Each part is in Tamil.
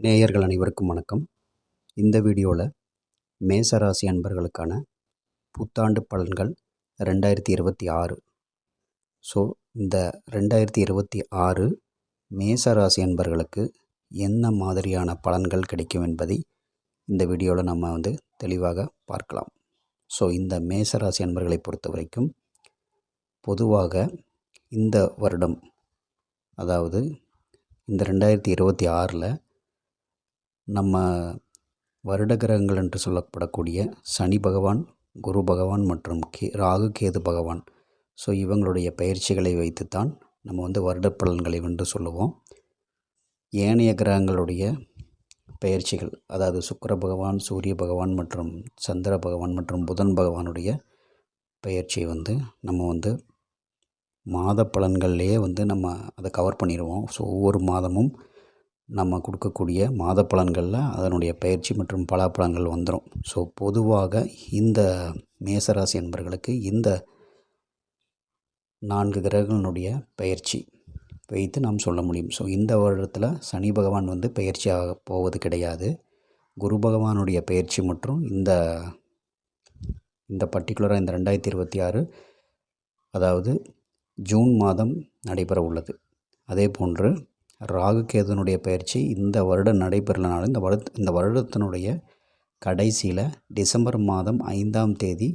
நேயர்கள் அனைவருக்கும் வணக்கம். இந்த வீடியோவில் மேசராசி அன்பர்களுக்கான புத்தாண்டு பலன்கள் ரெண்டாயிரத்தி இருபத்தி ஆறு. ஸோ இந்த ரெண்டாயிரத்தி இருபத்தி ஆறு மேசராசி அன்பர்களுக்கு என்ன மாதிரியான பலன்கள் கிடைக்கும் என்பதை இந்த வீடியோவில் நம்ம வந்து தெளிவாக பார்க்கலாம். ஸோ இந்த மேசராசி அன்பர்களை பொறுத்த வரைக்கும் பொதுவாக இந்த வருடம் அதாவது இந்த ரெண்டாயிரத்தி இருபத்தி ஆறில் நம்ம வருட கிரகங்கள் என்று சொல்லப்படக்கூடிய சனி பகவான் குரு பகவான் மற்றும் கே ராகு கேது பகவான். ஸோ இவங்களுடைய பயிற்சிகளை வைத்துத்தான் நம்ம வந்து வருட பலன்களை வந்து சொல்லுவோம். ஏனைய கிரகங்களுடைய பயிற்சிகள் அதாவது சுக்கிர பகவான் சூரிய பகவான் மற்றும் சந்திர பகவான் மற்றும் புதன் பகவானுடைய பயிற்சியை வந்து நம்ம வந்து மாத பலன்கள்லேயே வந்து நம்ம அதை கவர் பண்ணிடுவோம். ஸோ ஒவ்வொரு மாதமும் நம்ம கொடுக்கக்கூடிய மாத பலன்களில் அதனுடைய பயிற்சி மற்றும் பலாப்பலன்கள் வந்துடும் ஸோ பொதுவாக இந்த மேசராசி என்பர்களுக்கு இந்த நான்கு கிரகங்களுடைய பயிற்சி வைத்து நாம் சொல்ல முடியும். ஸோ இந்த வருடத்தில் சனி பகவான் வந்து பயிற்சியாக போவது கிடையாது. குரு பகவானுடைய பயிற்சி மற்றும் இந்த இந்த பர்டிகுலராக இந்த ரெண்டாயிரத்தி இருபத்தி ஆறு அதாவது ஜூன் மாதம் நடைபெற உள்ளது. அதே போன்று ராகுகேதுனுடைய பயிற்சி இந்த வருடம் நடைபெறலனாலும் இந்த வருட இந்த வருடத்தினுடைய கடைசியில் டிசம்பர் மாதம் ஐந்தாம் தேதி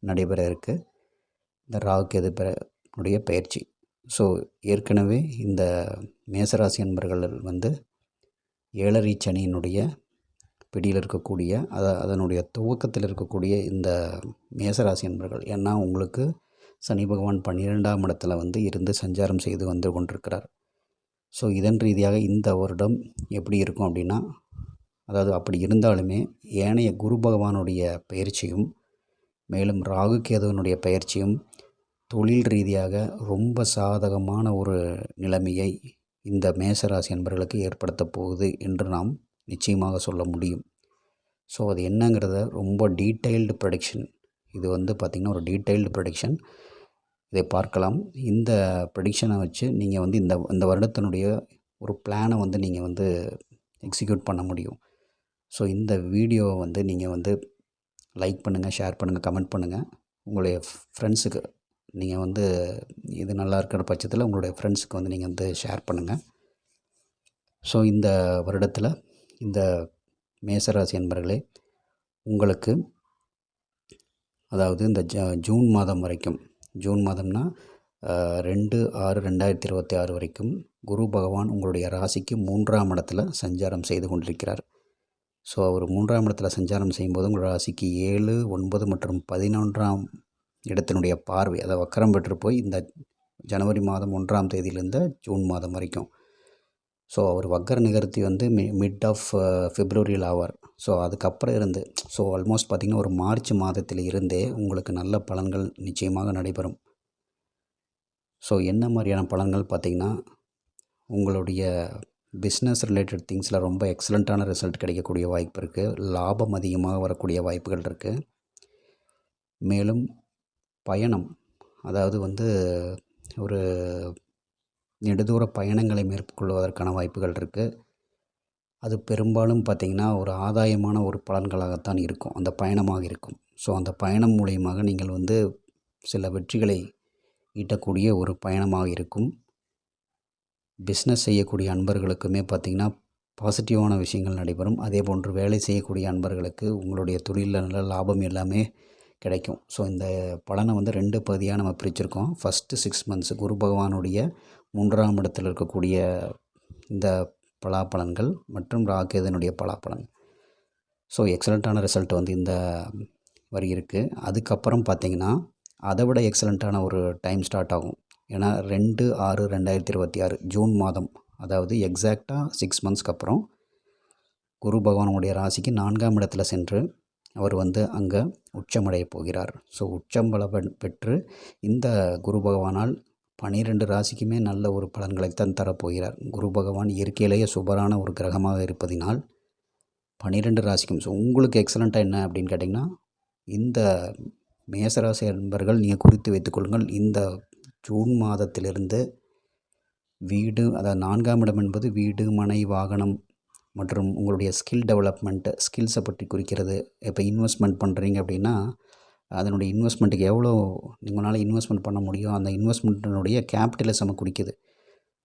நடைபெற இருக்கு இந்த ராகு பெறனுடைய பயிற்சி. ஸோ ஏற்கனவே இந்த மேசராசி அன்பர்கள் வந்து ஏழரை சனியினுடைய பிடியில் இருக்கக்கூடிய அத அதனுடைய துவக்கத்தில் இருக்கக்கூடிய இந்த மேசராசி அன்பர்கள். ஏன்னா உங்களுக்கு சனி பகவான் பன்னிரெண்டாம் இடத்துல வந்து இருந்து சஞ்சாரம் செய்து வந்து கொண்டிருக்கிறார். ஸோ இதன் ரீதியாக இந்த வருடம் எப்படி இருக்கும் அப்படின்னா அதாவது அப்படி இருந்தாலுமே ஏனைய குரு பகவானுடைய பயிற்சியும் மேலும் ராகு கேதுவனுடைய பயிற்சியும் தொழில் ரீதியாக ரொம்ப சாதகமான ஒரு நிலைமையை இந்த மேசராசி என்பர்களுக்கு ஏற்படுத்த போகுது என்று நாம் நிச்சயமாக சொல்ல முடியும். ஸோ அது என்னங்கிறத ரொம்ப டீட்டெயில்டு ப்ரடிக்ஷன் இது வந்து பார்த்திங்கன்னா ஒரு டீட்டெயில்டு ப்ரடிக்ஷன் இதை பார்க்கலாம். இந்த ப்ரெடிக்ஷனை வச்சு நீங்கள் வந்து இந்த இந்த வருடத்தினுடைய ஒரு பிளானை வந்து நீங்கள் வந்து எக்ஸிக்யூட் பண்ண முடியும். ஸோ இந்த வீடியோவை வந்து நீங்கள் வந்து லைக் பண்ணுங்கள் ஷேர் பண்ணுங்கள் கமெண்ட் பண்ணுங்கள் உங்களுடைய ஃப்ரெண்ட்ஸுக்கு நீங்கள் வந்து இது நல்லா இருக்கிற பட்சத்தில் உங்களுடைய ஃப்ரெண்ட்ஸுக்கு வந்து நீங்கள் வந்து ஷேர் பண்ணுங்கள் ஸோ இந்த வருடத்தில் இந்த மேசராசி என்பர்களே உங்களுக்கு அதாவது இந்த ஜ ஜூன் மாதம் வரைக்கும் ஜூன் மாதம்னா ரெண்டு ஆறு ரெண்டாயிரத்தி இருபத்தி ஆறு வரைக்கும் குரு பகவான் உங்களுடைய ராசிக்கு மூன்றாம் இடத்துல சஞ்சாரம் செய்து கொண்டிருக்கிறார். ஸோ அவர் மூன்றாம் இடத்துல சஞ்சாரம் செய்யும்போது உங்கள் ராசிக்கு ஏழு ஒன்பது மற்றும் பதினொன்றாம் இடத்தினுடைய பார்வை அதை வக்கரம் பெற்று போய் இந்த ஜனவரி மாதம் ஒன்றாம் தேதியிலேருந்து ஜூன் மாதம் வரைக்கும். ஸோ அவர் வக்கர நிகழ்த்தி வந்து மி மிட் ஆஃப் ஃபிப்ரவரியில் ஆவார். ஸோ அதுக்கப்புறம் இருந்து ஸோ ஆல்மோஸ்ட் பார்த்திங்கன்னா ஒரு மார்ச் மாதத்தில் இருந்தே உங்களுக்கு நல்ல பலன்கள் நிச்சயமாக நடைபெறும். ஸோ என்ன மாதிரியான பலன்கள் பார்த்திங்கன்னா உங்களுடைய பிஸ்னஸ் ரிலேட்டட் திங்ஸில் ரொம்ப எக்ஸலண்ட்டான ரிசல்ட் கிடைக்கக்கூடிய வாய்ப்பு இருக்குது லாபம் அதிகமாக வரக்கூடிய வாய்ப்புகள் இருக்குது மேலும் பயணம் அதாவது வந்து ஒரு நெடுதூர பயணங்களை மேற்கொள்வதற்கான வாய்ப்புகள் இருக்குது அது பெரும்பாலும் பார்த்திங்கன்னா ஒரு ஆதாயமான ஒரு பலன்களாகத்தான் இருக்கும். அந்த பயணமாக இருக்கும். ஸோ அந்த பயணம் மூலியமாக நீங்கள் வந்து சில வெற்றிகளை ஈட்டக்கூடிய ஒரு பயணமாக இருக்கும். பிஸ்னஸ் செய்யக்கூடிய அன்பர்களுக்குமே பார்த்திங்கன்னா பாசிட்டிவான விஷயங்கள் நடைபெறும். அதே போன்று வேலை செய்யக்கூடிய அன்பர்களுக்கு உங்களுடைய தொழிலில் நல்ல லாபம் எல்லாமே கிடைக்கும். ஸோ இந்த பலனை வந்து ரெண்டு பகுதியாக நம்ம பிரிச்சிருக்கோம். ஃபஸ்ட்டு சிக்ஸ் மந்த்ஸ் குரு பகவானுடைய மூன்றாம் இடத்தில் இருக்கக்கூடிய இந்த பலாப்பலன்கள் மற்றும் ராகேதனுடைய பலாப்பலன் ஸோ எக்ஸலண்ட்டான ரிசல்ட் வந்து இந்த வரி இருக்குது அதுக்கப்புறம் பார்த்திங்கன்னா அதை விட எக்ஸலண்ட்டான ஒரு டைம் ஸ்டார்ட் ஆகும். ஏன்னா ரெண்டு ஆறு ரெண்டாயிரத்தி இருபத்தி ஆறு ஜூன் மாதம் அதாவது எக்ஸாக்டாக சிக்ஸ் மந்த்ஸ்க்கு அப்புறம் குரு பகவானுடைய ராசிக்கு நான்காம் இடத்துல சென்று அவர் வந்து அங்கே உச்சமடைய போகிறார். ஸோ உச்சம் பெற்று இந்த குரு பகவானால் பனிரெண்டு ராசிக்குமே நல்ல ஒரு பலன்களைத்தான் தரப்போகிறார். குரு பகவான் இயற்கையிலேயே சுபரான ஒரு கிரகமாக இருப்பதினால் பனிரெண்டு ராசிக்கும். ஸோ உங்களுக்கு எக்ஸலண்ட்டாக என்ன அப்படின்னு கேட்டிங்கன்னா இந்த மேசராசி நண்பர்கள் நீங்கள் குறித்து வைத்துக்கொள்ளுங்கள் இந்த ஜூன் மாதத்திலிருந்து வீடு அதாவது நான்காம் இடம் என்பது வீடு மனை வாகனம் மற்றும் உங்களுடைய ஸ்கில் டெவலப்மெண்ட்டு ஸ்கில்ஸை பற்றி குறிக்கிறது. இப்போ இன்வெஸ்ட்மெண்ட் பண்ணுறீங்க அப்படின்னா அதனுடைய இன்வெஸ்ட்மெண்ட்டுக்கு எவ்வளோ உங்களால் இன்வெஸ்ட்மெண்ட் பண்ண முடியும்? அந்த இன்வெஸ்ட்மெண்ட்டினுடைய கேபிட்டலிசமை குடிக்குது.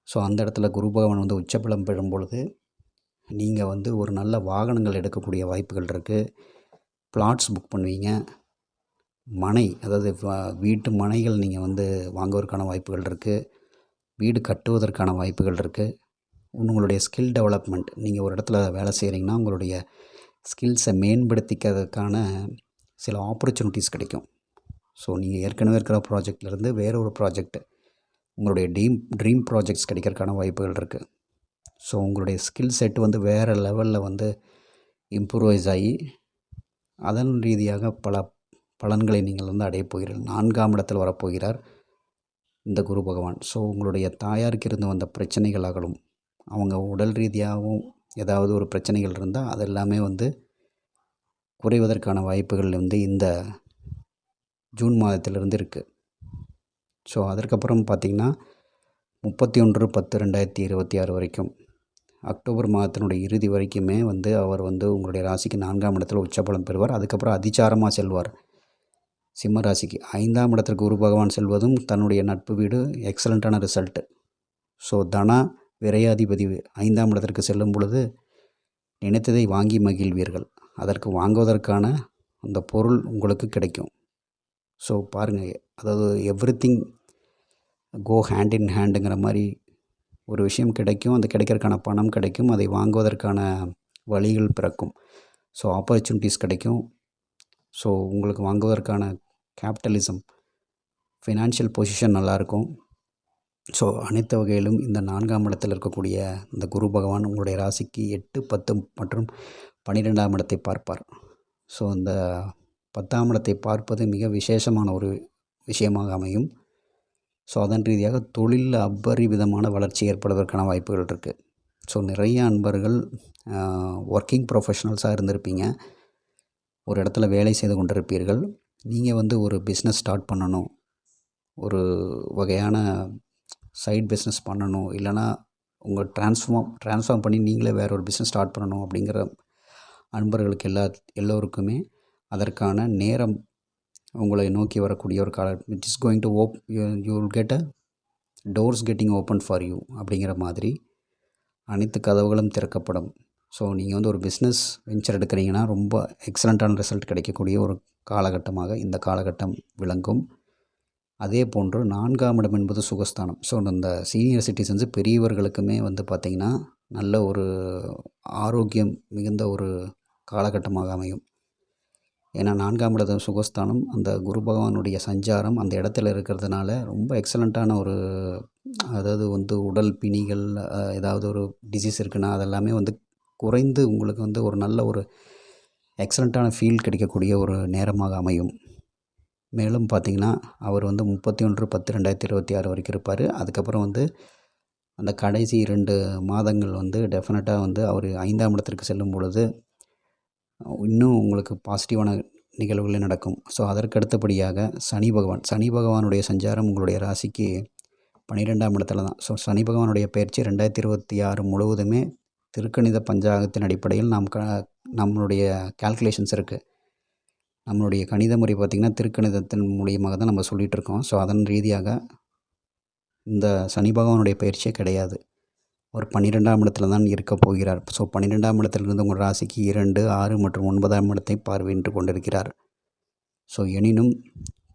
ஸோ அந்த இடத்துல குரு பகவான் வந்து உச்சபலம் பெறும் பொழுது நீங்கள் வந்து ஒரு நல்ல வாகனங்கள் எடுக்கக்கூடிய வாய்ப்புகள் இருக்குது பிளாட்ஸ் புக் பண்ணுவீங்க. மனை அதாவது வீட்டு மனைகள் நீங்கள் வந்து வாங்குவதற்கான வாய்ப்புகள் இருக்குது வீடு கட்டுவதற்கான வாய்ப்புகள் இருக்குது உங்களுடைய ஸ்கில் டெவலப்மெண்ட் நீங்கள் ஒரு இடத்துல வேலை செய்கிறீங்கன்னா உங்களுடைய ஸ்கில்ஸை மேம்படுத்திக்கிறதுக்கான சில ஆப்பர்ச்சுனிட்டிஸ் கிடைக்கும். ஸோ நீங்கள் ஏற்கனவே இருக்கிற ப்ராஜெக்ட்லேருந்து வேற ஒரு ப்ராஜெக்ட் உங்களுடைய ட்ரீம் ட்ரீம் ப்ராஜெக்ட்ஸ் கிடைக்கிறதுக்கான வாய்ப்புகள் இருக்குது ஸோ உங்களுடைய ஸ்கில் செட் வந்து வேறு லெவலில் வந்து இம்ப்ரூவைஸ் ஆகி அதன் ரீதியாக பல பலன்களை நீங்கள் வந்து அடையப் போகிறீர்கள். நான்காம் இடத்தில் வரப்போகிறார் இந்த குரு பகவான். ஸோ உங்களுடைய தாயாருக்கு இருந்து வந்த பிரச்சனைகள் அகலும் அவங்க உடல் ரீதியாகவும் ஏதாவது ஒரு பிரச்சனைகள் இருந்தால் அது எல்லாமே வந்து குறைவதற்கான வாய்ப்புகள் வந்து இந்த ஜூன் மாதத்திலிருந்து இருக்குது ஸோ அதற்கப்புறம் பார்த்திங்கன்னா முப்பத்தி ஒன்று பத்து ரெண்டாயிரத்தி இருபத்தி ஆறு வரைக்கும். அக்டோபர் மாதத்தினுடைய இறுதி வரைக்குமே வந்து அவர் வந்து உங்களுடைய ராசிக்கு நான்காம் இடத்தில் உச்சபலம் பெறுவார். அதுக்கப்புறம் அதிச்சாரமாக செல்வார். சிம்ம ராசிக்கு ஐந்தாம் இடத்திற்கு குரு பகவான் செல்வதும் தன்னுடைய நட்பு வீடு எக்ஸலண்ட்டான ரிசல்ட்டு ஸோ தனா விரையாதிபதி ஐந்தாம் இடத்திற்கு செல்லும் பொழுது நினைத்ததை வாங்கி மகிழ்வீர்கள். அதற்கு வாங்குவதற்கான அந்த பொருள் உங்களுக்கு கிடைக்கும். ஸோ பாருங்கள் அதாவது every thing go hand in ஹேண்டுங்கிற மாதிரி ஒரு விஷயம் கிடைக்கும். அந்த கிடைக்கிறதுக்கான பணம் கிடைக்கும். அதை வாங்குவதற்கான வழிகள் பிறக்கும். ஸோ ஆப்பர்ச்சுனிட்டிஸ் கிடைக்கும். ஸோ உங்களுக்கு வாங்குவதற்கான கேபிட்டலிசம் ஃபினான்ஷியல் பொசிஷன் நல்லாயிருக்கும். ஸோ அனைத்து வகையிலும் இந்த நான்காம் இடத்தில் இருக்கக்கூடிய இந்த குரு பகவான் உங்களுடைய ராசிக்கு எட்டு பத்து மற்றும் பன்னிரெண்டாம் இடத்தை பார்ப்பார். ஸோ இந்த பத்தாம் இடத்தை பார்ப்பது மிக விசேஷமான ஒரு விஷயமாக அமையும். ஸோ அதன் ரீதியாக தொழிலில் அபரிவிதமான வளர்ச்சி ஏற்படுவதற்கான வாய்ப்புகள் இருக்குது ஸோ நிறைய அன்பர்கள் ஒர்க்கிங் ப்ரொஃபஷனல்ஸாக இருந்திருப்பீங்க. ஒரு இடத்துல வேலை செய்து கொண்டிருப்பீர்கள். நீங்கள் வந்து ஒரு பிஸ்னஸ் ஸ்டார்ட் பண்ணணும். ஒரு வகையான சைட் பிஸ்னஸ் பண்ணணும் இல்லைனா உங்கள் ட்ரான்ஸ்ஃபார்ம் ட்ரான்ஸ்ஃபார்ம் பண்ணி நீங்களே வேற ஒரு பிஸ்னஸ் ஸ்டார்ட் பண்ணணும் அப்படிங்கிற அன்பர்களுக்கு எல்லா எல்லோருக்குமே அதற்கான நேரம் உங்களை நோக்கி வரக்கூடிய ஒரு கால it is going to open you will get a doors getting open for you அப்படிங்கிற மாதிரி அனைத்து கதவுகளும் திறக்கப்படும். ஸோ நீங்கள் வந்து ஒரு பிஸ்னஸ் வெஞ்சர் எடுக்கிறீங்கன்னா ரொம்ப எக்ஸலண்ட்டான ரிசல்ட் கிடைக்கக்கூடிய ஒரு காலகட்டமாக இந்த காலகட்டம் விளங்கும். அதே போன்று நான்காம் இடம் என்பது சுகஸ்தானம். ஸோ இந்த சீனியர் சிட்டிசன்ஸு பெரியவர்களுக்குமே வந்து பார்த்திங்கன்னா நல்ல ஒரு ஆரோக்கியம் மிகுந்த ஒரு காலகட்டமாக அமையும். ஏன்னா நான்காம் இடம் சுகஸ்தானம் அந்த குரு பகவானுடைய சஞ்சாரம் அந்த இடத்துல இருக்கிறதுனால ரொம்ப எக்ஸலண்ட்டான ஒரு அதாவது வந்து உடல் பிணிகள் ஏதாவது ஒரு டிசீஸ் இருக்குன்னா அதெல்லாமே வந்து குறைந்து உங்களுக்கு வந்து ஒரு நல்ல ஒரு எக்ஸலண்ட்டான ஃபீல் கிடைக்கக்கூடிய ஒரு நேரமாக அமையும். மேலும் பார்த்திங்கன்னா அவர் வந்து முப்பத்தி ஒன்று பத்து ரெண்டாயிரத்தி இருபத்தி ஆறு வரைக்கும் இருப்பார். அதுக்கப்புறம் வந்து அந்த கடைசி இரண்டு மாதங்கள் வந்து டெஃபினட்டாக வந்து அவர் ஐந்தாம் இடத்திற்கு செல்லும் பொழுது இன்னும் உங்களுக்கு பாசிட்டிவான நிகழ்வுகள் நடக்கும். ஸோ அதற்கு அடுத்தபடியாக சனி பகவான் சனி பகவானுடைய சஞ்சாரம் உங்களுடைய ராசிக்கு பன்னிரெண்டாம் இடத்துல தான். ஸோ சனி பகவானுடைய பயிற்சி ரெண்டாயிரத்தி இருபத்தி ஆறு முழுவதுமே திருக்கணித பஞ்சாங்கத்தின் அடிப்படையில் நாம் க நம்மளுடைய கால்குலேஷன்ஸ் இருக்குது நம்மளுடைய கணித முறை பார்த்திங்கன்னா திருக்கணிதத்தின் மூலியமாக தான் நம்ம சொல்லிகிட்டு இருக்கோம் ஸோ அதன் ரீதியாக இந்த சனி பகவானுடைய பயிற்சியே கிடையாது. அவர் பன்னிரெண்டாம் இடத்துல தான் இருக்க போகிறார். ஸோ பன்னிரெண்டாம் இடத்திலிருந்து உங்கள் ராசிக்கு இரண்டு ஆறு மற்றும் ஒன்பதாம் இடத்தை பார்வையிட்டு கொண்டிருக்கிறார். ஸோ எனினும்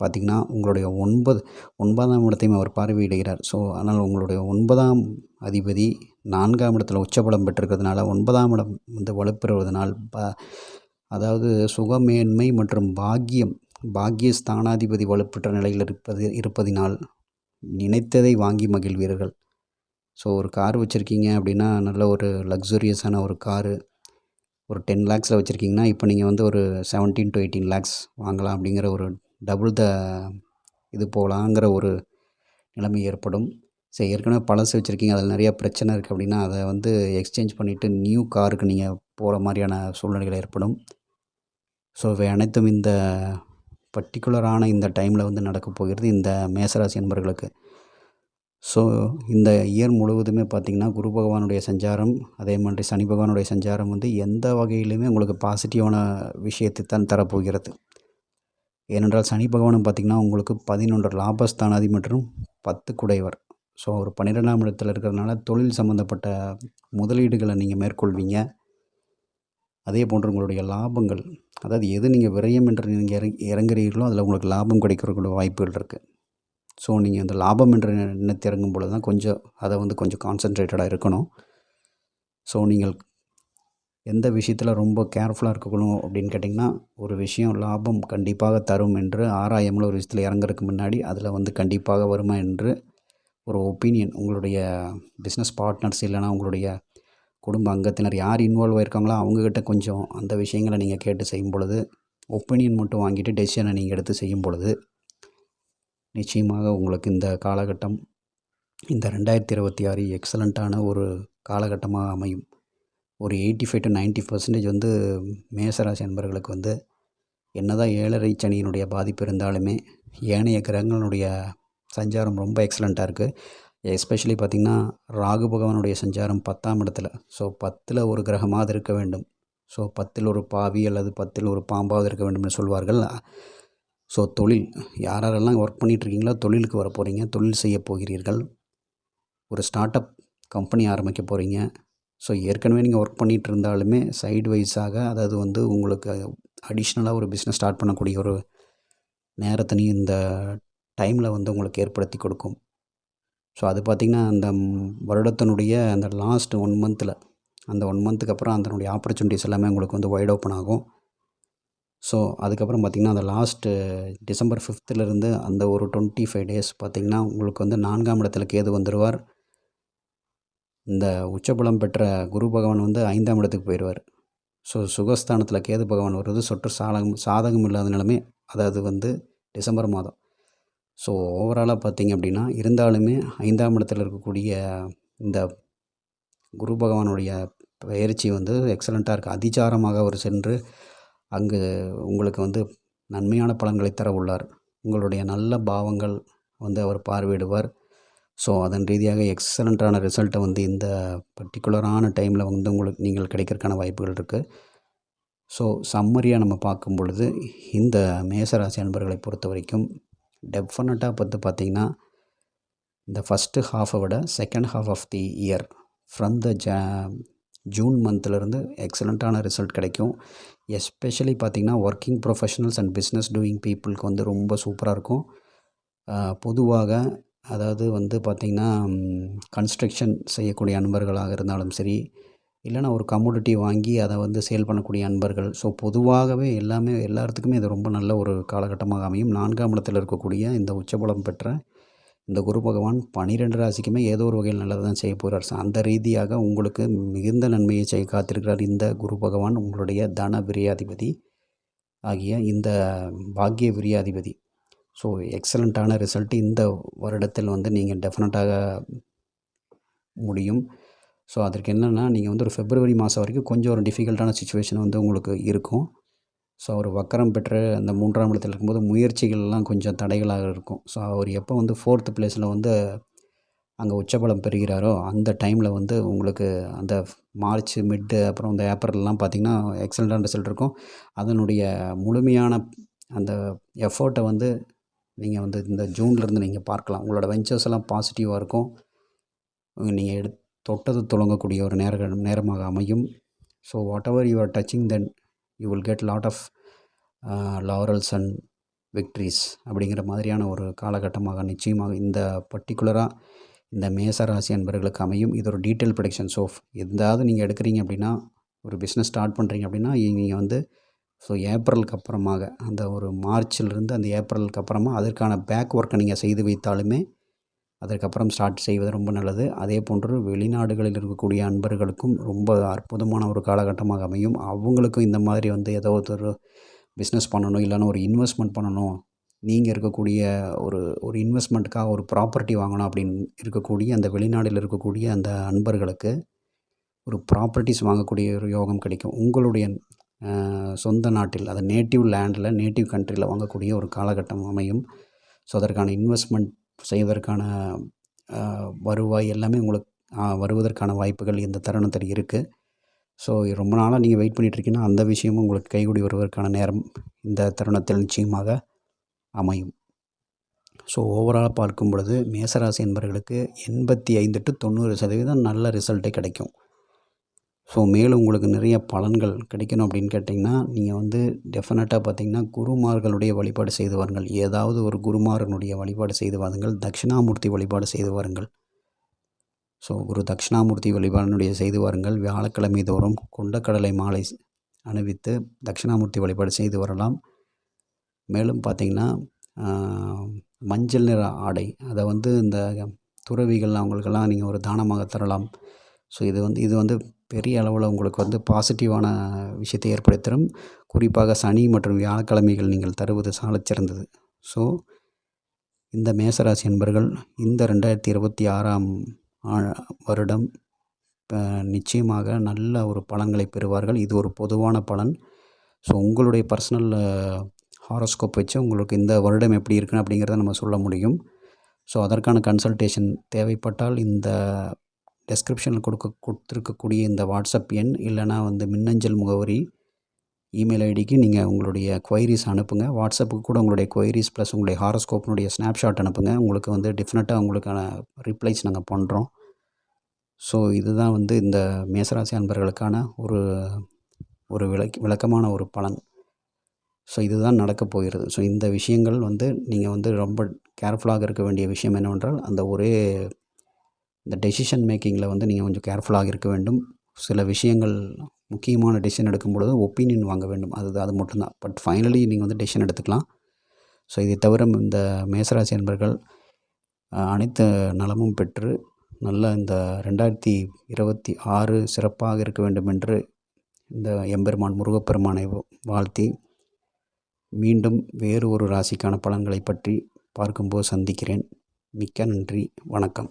பார்த்திங்கன்னா உங்களுடைய ஒன்பது ஒன்பதாம் இடத்தையும் அவர் பார்வையிடுகிறார். ஸோ ஆனால் உங்களுடைய ஒன்பதாம் அதிபதி நான்காம் இடத்துல உச்சபலம் பெற்றிருக்கிறதுனால ஒன்பதாம் இடம் வந்து வலுப்பெறுவதனால் ப அதாவது சுகமேன்மை மற்றும் பாக்கியம் பாக்கிய ஸ்தானாதிபதி வலுப்பெற்ற நிலையில் இருப்பது இருப்பதினால் நினைத்ததை வாங்கி மகிழ்வீர்கள். ஸோ ஒரு கார் வச்சுருக்கீங்க அப்படின்னா நல்ல ஒரு லக்ஸூரியஸான ஒரு காரு ஒரு டென் லேக்ஸில் வச்சுருக்கீங்கன்னா இப்போ நீங்கள் வந்து ஒரு செவன்டீன் டு எயிட்டீன் லேக்ஸ் வாங்கலாம் அப்படிங்கிற ஒரு டபுள் த இது போகலாங்கிற ஒரு நிலைமை ஏற்படும். சரி ஏற்கனவே பழசு வச்சுருக்கீங்க அதில் நிறையா பிரச்சனை இருக்குது அப்படின்னா அதை வந்து எக்ஸ்சேஞ்ச் பண்ணிவிட்டு நியூ காருக்கு நீங்கள் போகிற மாதிரியான சூழ்நிலைகள் ஏற்படும். ஸோ இவை அனைத்தும் இந்த பர்டிகுலரான இந்த டைமில் வந்து நடக்கப் போகிறது இந்த மேசராசி நண்பர்களுக்கு ஸோ இந்த இயர் முழுவதுமே பார்த்திங்கன்னா குரு பகவானுடைய சஞ்சாரம் அதே மாதிரி சனி பகவானுடைய சஞ்சாரம் வந்து எந்த வகையிலுமே உங்களுக்கு பாசிட்டிவான விஷயத்தை தான் தரப்போகிறது. ஏனென்றால் சனி பகவானும் பார்த்திங்கன்னா உங்களுக்கு பதினொன்று லாபஸ்தானாதி மற்றும் பத்து குடைவர் ஸோ ஒரு பன்னிரெண்டாம் இடத்தில் இருக்கிறதுனால தொழில் சம்மந்தப்பட்ட முதலீடுகளை நீங்கள் மேற்கொள்வீங்க. அதே போன்று உங்களுடைய லாபங்கள் அதாவது எது நீங்கள் விரயம் என்று நீங்கள் இறங்கி இறங்குறீர்களோ அதில் உங்களுக்கு லாபம் கிடைக்கிறக்கூடிய வாய்ப்புகள் இருக்குது ஸோ நீங்கள் அந்த லாபம் என்ற எண்ணத்தை இறங்கும் பொழுது தான் கொஞ்சம் அதை வந்து கொஞ்சம் கான்சன்ட்ரேட்டடாக இருக்கணும். ஸோ நீங்கள் எந்த விஷயத்தில் ரொம்ப கேர்ஃபுல்லாக இருக்கணும் அப்படின்னு கேட்டிங்கன்னா ஒரு விஷயம் லாபம் கண்டிப்பாக தரும் என்று ஆராயமில் ஒரு விஷயத்தில் இறங்குறதுக்கு முன்னாடி அதில் வந்து கண்டிப்பாக வருமா என்று ஒரு ஒப்பீனியன் உங்களுடைய பிஸ்னஸ் பார்ட்னர்ஸ் இல்லைனா உங்களுடைய குடும்ப அங்கத்தினர் யார் இன்வால்வ் ஆயிருக்காங்களோ அவங்கக்கிட்ட கொஞ்சம் அந்த விஷயங்களை நீங்கள் கேட்டு செய்யும் பொழுது ஒப்பீனியன் மட்டும் வாங்கிட்டு டெசிஷனை நீங்கள் எடுத்து செய்யும் பொழுது நிச்சயமாக உங்களுக்கு இந்த காலகட்டம் இந்த ரெண்டாயிரத்தி இருபத்தி ஆறு எக்ஸலண்ட்டான ஒரு காலகட்டமாக அமையும். ஒரு eighty five to ninety percentage வந்து மேசராசி அன்பர்களுக்கு வந்து என்னதான் ஏழரை சனியினுடைய பாதிப்பு இருந்தாலுமே ஏனைய கிரகங்களுடைய சஞ்சாரம் ரொம்ப எக்ஸலண்ட்டாக இருக்குது எஸ்பெஷலி பார்த்திங்கன்னா ராகு பகவானுடைய சஞ்சாரம் பத்தாம் இடத்துல. ஸோ பத்தில் ஒரு கிரகமாக இருக்க வேண்டும். ஸோ பத்தில் ஒரு பாவி அல்லது பத்தில் ஒரு பாம்பாவது இருக்க வேண்டும் என்று சொல்வார்கள். ஸோ தொழில் யாரெல்லாம் ஒர்க் பண்ணிகிட்ருக்கீங்களோ தொழிலுக்கு வர போகிறீங்க தொழில் செய்ய போகிறீர்கள். ஒரு ஸ்டார்ட் அப் கம்பெனி ஆரம்பிக்க போகிறீங்க ஸோ ஏற்கனவே நீங்கள் ஒர்க் பண்ணிகிட்டு இருந்தாலுமே சைடு வைஸாக அதாவது வந்து உங்களுக்கு அடிஷ்னலாக ஒரு பிஸ்னஸ் ஸ்டார்ட் பண்ணக்கூடிய ஒரு நேரத்தினையும் இந்த டைமில் வந்து உங்களுக்கு ஏற்படுத்தி கொடுக்கும். ஸோ அது பார்த்திங்கன்னா அந்த வருடத்தினுடைய அந்த லாஸ்ட் ஒன் மந்தில் அந்த ஒன் மந்த்துக்கு அப்புறம் அதனுடைய ஆப்பர்ச்சுனிட்டிஸ் எல்லாமே உங்களுக்கு வந்து வைட் ஓப்பன் ஆகும். ஸோ அதுக்கப்புறம் பார்த்திங்கன்னா அந்த லாஸ்ட்டு டிசம்பர் ஃபிஃப்த்துலேருந்து அந்த ஒரு டுவெண்ட்டி ஃபைவ் டேஸ் பார்த்திங்கன்னா உங்களுக்கு வந்து நான்காம் இடத்துல கேது வந்துடுவார் இந்த உச்சபலம் பெற்ற குரு பகவான் வந்து ஐந்தாம் இடத்துக்கு போயிடுவார் ஸோ சுகஸ்தானத்தில் கேது பகவான் வருவது சொற்று சாதகம் சாதகம் இல்லாத நிலைமை. அதாவது வந்து டிசம்பர் மாதம். ஸோ ஓவராலாக பார்த்திங்க அப்படின்னா இருந்தாலுமே ஐந்தாம் இடத்துல இருக்கக்கூடிய இந்த குரு பகவானுடைய பயிற்சி வந்து எக்ஸலண்ட்டாக இருக்குது அதிச்சாரமாக அவர் சென்று அங்கு உங்களுக்கு வந்து நன்மையான பலன்களை தர உள்ளார். உங்களுடைய நல்ல பாவங்கள் வந்து அவர் பார்வையிடுவார். ஸோ அதன் ரீதியாக எக்ஸலண்ட்டான ரிசல்ட்டை வந்து இந்த பர்டிகுலரான டைமில் வந்து உங்களுக்கு நீங்கள் கிடைக்கிறதுக்கான வாய்ப்புகள் இருக்குது ஸோ சம்மரியாக நம்ம பார்க்கும் பொழுது இந்த மேசராசி அன்பர்களை பொறுத்த வரைக்கும் டெஃபினட்டாக பார்த்து பார்த்திங்கன்னா இந்த ஃபஸ்ட்டு ஹாஃபை விட second half of the year from the ஜ ஜூன் மந்த்லேருந்து எக்ஸலண்ட்டான ரிசல்ட் கிடைக்கும். எஸ்பெஷலி பார்த்திங்கன்னா working professionals and business doing பீப்புளுக்கு வந்து ரொம்ப சூப்பராக இருக்கும். பொதுவாக அதாவது வந்து பார்த்திங்கன்னா கன்ஸ்ட்ரக்ஷன் செய்யக்கூடிய அன்பர்களாக இருந்தாலும் சரி இல்லைனா ஒரு கம்யூனிட்டி வாங்கி அதை வந்து சேல் பண்ணக்கூடிய அன்பர்கள் ஸோ பொதுவாகவே எல்லாமே எல்லாத்துக்குமே இது ரொம்ப நல்ல ஒரு காலகட்டமாக அமையும். நான்காம் இடத்தில் இருக்கக்கூடிய இந்த உச்சபலம் பெற்ற இந்த குரு பகவான் பனிரெண்டு ராசிக்குமே ஏதோ ஒரு வகையில் நல்லது தான் செய்ய போகிறார் அந்த ரீதியாக உங்களுக்கு மிகுந்த நன்மையை செய்ய காத்திருக்கிறார் இந்த குரு பகவான் உங்களுடைய தன விரியாதிபதி ஆகிய இந்த பாக்கிய விரியாதிபதி. ஸோ எக்ஸலண்ட்டான ரிசல்ட் இந்த வருடத்தில் வந்து நீங்கள் டெஃபினட்டாக முடியும். ஸோ அதற்கு என்னென்னா நீங்கள் வந்து ஒரு ஃபெப்ரவரி மாதம் வரைக்கும் கொஞ்சம் ஒரு டிஃபிகல்ட்டான சுச்சுவேஷன் வந்து உங்களுக்கு இருக்கும். ஸோ அவர் வக்கரம் பெற்ற அந்த மூன்றாம் இடத்துல இருக்கும்போது முயற்சிகள்லாம் கொஞ்சம் தடைகளாக இருக்கும். ஸோ அவர் எப்போ வந்து ஃபோர்த்து பிளேஸில் வந்து அங்கே உச்சபலம் பெறுகிறாரோ அந்த டைமில் வந்து உங்களுக்கு அந்த மார்ச் மிட்டு அப்புறம் இந்த ஏப்ரல்லாம் பார்த்திங்கன்னா எக்ஸலண்ட்டான ரிசல்ட் இருக்கும். அதனுடைய முழுமையான அந்த எஃபர்ட்டை வந்து நீங்கள் வந்து இந்த ஜூன்லேருந்து நீங்கள் பார்க்கலாம். உங்களோட வெஞ்சர்ஸ் எல்லாம் பாசிட்டிவாக இருக்கும். நீங்கள் எடு தொட்டது தொடங்கக்கூடிய ஒரு நேர நேரமாக அமையும். So what ever you are touching then you will get lot of laurels and victories அப்படிங்கிற மாதிரியான ஒரு காலகட்டமாக நிச்சயமாக இந்த பர்டிகுலராக இந்த மேசராசி அன்பர்களுக்கு அமையும். இது ஒரு டீட்டெயில் ப்ரொடிக்ஷன் ஸோ எதாவது நீங்கள் எடுக்கிறீங்க அப்படின்னா ஒரு பிஸ்னஸ் ஸ்டார்ட் பண்ணுறீங்க அப்படின்னா நீங்கள் வந்து ஸோ ஏப்ரலுக்கு அப்புறமாக அந்த ஒரு மார்ச்சிலிருந்து அந்த ஏப்ரலுக்கு அப்புறமா அதற்கான பேக் ஒர்க்கை நீங்கள் செய்து வைத்தாலுமே அதற்கப்புறம் ஸ்டார்ட் செய்வது ரொம்ப நல்லது. அதே போன்று வெளிநாடுகளில் இருக்கக்கூடிய அன்பர்களுக்கும் ரொம்ப அற்புதமான ஒரு காலகட்டமாக அமையும். அவங்களுக்கும் இந்த மாதிரி வந்து ஏதோ ஒரு பிஸ்னஸ் பண்ணணும் இல்லைன்னா ஒரு இன்வெஸ்ட்மெண்ட் பண்ணணும். நீங்கள் இருக்கக்கூடிய ஒரு ஒரு இன்வெஸ்ட்மெண்ட்டுக்காக ஒரு ப்ராப்பர்ட்டி வாங்கணும் அப்படின்னு இருக்கக்கூடிய அந்த வெளிநாட்டில் இருக்கக்கூடிய அந்த அன்பர்களுக்கு ஒரு ப்ராப்பர்ட்டிஸ் வாங்கக்கூடிய ஒரு யோகம் கிடைக்கும். உங்களுடைய சொந்த நாட்டில் அது நேட்டிவ் லேண்டில் நேட்டிவ் கண்ட்ரியில் வாங்கக்கூடிய ஒரு காலகட்டம் அமையும். ஸோ அதற்கான இன்வெஸ்ட்மெண்ட் செய்வதற்கான வருவாய் எல்லாமே உங்களுக்கு வருவதற்கான வாய்ப்புகள் இந்த தருணத்தில் இருக்குது ஸோ ரொம்ப நாளாக நீங்கள் வெயிட் பண்ணிகிட்ருக்கீங்கன்னா அந்த விஷயமும் உங்களுக்கு கைகூடி வருவதற்கான நேரம் இந்த தருணத்தில் நிச்சயமாக அமையும். ஸோ ஓவராலாக பார்க்கும் பொழுது மேசராசி என்பவர்களுக்கு எண்பத்தி ஐந்து டு தொண்ணூறு சதவீதம் நல்ல ரிசல்ட்டே கிடைக்கும். ஸோ மேலும் உங்களுக்கு நிறைய பலன்கள் கிடைக்கணும் அப்படின்னு கேட்டிங்கன்னா நீங்கள் வந்து டெஃபினட்டாக பார்த்தீங்கன்னா குருமார்களுடைய வழிபாடு செய்து வாருங்கள். ஏதாவது ஒரு குருமாரனுடைய வழிபாடு செய்து வாருங்கள். தட்சிணாமூர்த்தி வழிபாடு செய்து வாருங்கள். ஸோ குரு தட்சிணாமூர்த்தி வழிபாடுடைய செய்து வாருங்கள். வியாழக்கிழமை தோறும் கொண்டக்கடலை மாலை அணிவித்து தட்சிணாமூர்த்தி வழிபாடு செய்து வரலாம். மேலும் பார்த்திங்கன்னா மஞ்சள் நிற ஆடை அதை வந்து இந்த துறவிகள் அவங்களுக்கெல்லாம் நீங்கள் ஒரு தானமாக தரலாம். ஸோ இது வந்து இது வந்து பெரிய அளவில் உங்களுக்கு வந்து பாசிட்டிவான விஷயத்தை ஏற்படுத்தும் குறிப்பாக சனி மற்றும் வியாழக்கிழமைகள் நீங்கள் தருவது சாலச்சிறந்தது ஸோ இந்த மேசராசி என்பர்கள் இந்த ரெண்டாயிரத்தி இருபத்தி ஆறாம் ஆ- வருடம் நிச்சயமாக நல்ல ஒரு பலன்களை பெறுவார்கள். இது ஒரு பொதுவான பலன். ஸோ உங்களுடைய பர்சனல் ஹாரோஸ்கோப் வச்சு உங்களுக்கு இந்த வருடம் எப்படி இருக்குன்னு அப்படிங்கிறத நம்ம சொல்ல முடியும். ஸோ அதற்கான கன்சல்டேஷன் தேவைப்பட்டால் இந்த டெஸ்கிரிப்ஷனில் கொடுக்க கொடுத்துருக்கக்கூடிய இந்த வாட்ஸ்அப் எண் இல்லைனா வந்து மின்னஞ்சல் முகவரி இமெயில் ஐடிக்கு நீங்கள் உங்களுடைய கொயரிஸ் அனுப்புங்க. வாட்ஸ்அப்புக்கு கூட உங்களுடைய கொயரிஸ் ப்ளஸ் உங்களுடைய ஹாரோஸ்கோப்னுடைய ஸ்னாப்ஷாட் அனுப்புங்க. உங்களுக்கு வந்து டெஃபினட்டாக உங்களுக்கான ரிப்ளைஸ் நாங்கள் பண்ணுறோம் ஸோ இதுதான் வந்து இந்த மேசராசி அன்பர்களுக்கான ஒரு ஒரு விளக் விளக்கமான ஒரு பலன். ஸோ இதுதான் நடக்கப் போகிறது. ஸோ இந்த விஷயங்கள் வந்து நீங்கள் வந்து ரொம்ப கேர்ஃபுல்லாக இருக்க வேண்டிய விஷயம் என்னவென்றால் அந்த ஒரே இந்த டெசிஷன் மேக்கிங்கில் வந்து நீங்கள் கொஞ்சம் கேர்ஃபுல்லாக இருக்க வேண்டும். சில விஷயங்கள் முக்கியமான டெசிஷன் எடுக்கும் பொழுது ஒப்பீனியன் வாங்க வேண்டும். அது அது மட்டும்தான். பட் ஃபைனலி நீங்கள் வந்து டெசிஷன் எடுத்துக்கலாம். ஸோ இதை தவிர இந்த மேசராசி என்பர்கள் அனைத்து நலமும் பெற்று நல்ல இந்த ரெண்டாயிரத்தி இருபத்தி ஆறு சிறப்பாக இருக்க வேண்டும் என்று இந்த எம்பெருமான் முருகப்பெருமானை வாழ்த்தி மீண்டும் வேறு ஒரு ராசிக்கான பலன்களை பற்றி பார்க்கும்போது சந்திக்கிறேன். மிக்க நன்றி. வணக்கம்.